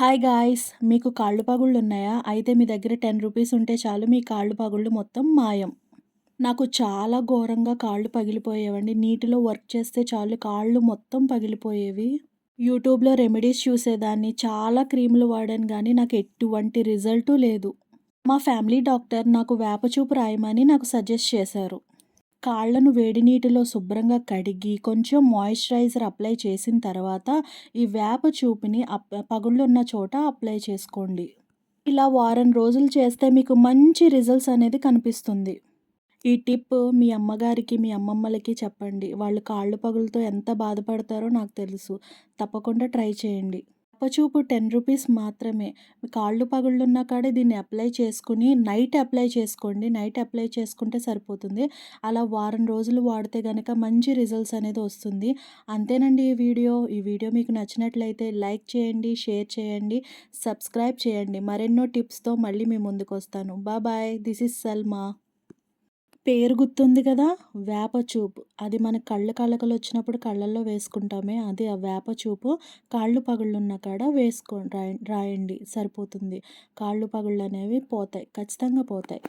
Hi guys మీకు కాళ్ళు పగుళ్ళు ఉన్నాయా? అయితే మీ దగ్గర టెన్ రూపీస్ ఉంటే చాలు మీ కాళ్ళు పగుళ్ళు మొత్తం మాయం. నాకు చాలా ఘోరంగా కాళ్ళు పగిలిపోయేవండి. నీటిలో వర్క్ చేస్తే చాలు కాళ్ళు మొత్తం పగిలిపోయేవి. యూట్యూబ్లో రెమెడీస్ చూసేదాన్ని. చాలా క్రీములు వాడాను కానీ నాకు ఎటువంటి రిజల్టు లేదు. మా ఫ్యామిలీ డాక్టర్ నాకు వేపచూపు రాయమని నాకు సజెస్ట్ చేశారు. కాళ్ళను వేడి నీటిలో శుభ్రంగా కడిగి కొంచెం మాయిశ్చరైజర్ అప్లై చేసిన తర్వాత ఈ వేప చూపుని అప్ పగుళ్ళున్న చోట అప్లై చేసుకోండి. ఇలా వారం రోజులు చేస్తే మీకు మంచి రిజల్ట్స్ అనేది కనిపిస్తుంది. ఈ టిప్ మీ అమ్మగారికి మీ అమ్మమ్మలకి చెప్పండి. వాళ్ళు కాళ్ళు పగులతో ఎంత బాధపడతారో నాకు తెలుసు. తప్పకుండా ట్రై చేయండి. అప్పచూపు టెన్ రూపీస్ మాత్రమే. కాళ్ళు పగుళ్ళున్న కాడే దీన్ని అప్లై చేసుకుని నైట్ అప్లై చేసుకోండి. నైట్ అప్లై చేసుకుంటే సరిపోతుంది. అలా వారం రోజులు వాడితే కనుక మంచి రిజల్ట్స్ అనేది వస్తుంది. అంతేనండి ఈ వీడియో. ఈ వీడియో మీకు నచ్చినట్లయితే లైక్ చేయండి షేర్ చేయండి సబ్స్క్రైబ్ చేయండి. మరెన్నో టిప్స్తో మళ్ళీ మీ ముందుకు వస్తాను బాయ్. This is Salma. పేరు గుర్తుంది కదా? వేప చూపు. అది మన కళ్ళు కళ్ళకలు వచ్చినప్పుడు కళ్ళల్లో వేసుకుంటామే. అది ఆ వేప చూపు. కాళ్ళు పగుళ్ళున్న కాడ వేసుకో రాయండి. సరిపోతుంది. కాళ్ళు పగుళ్ళు అనేవి పోతాయి. ఖచ్చితంగా పోతాయి.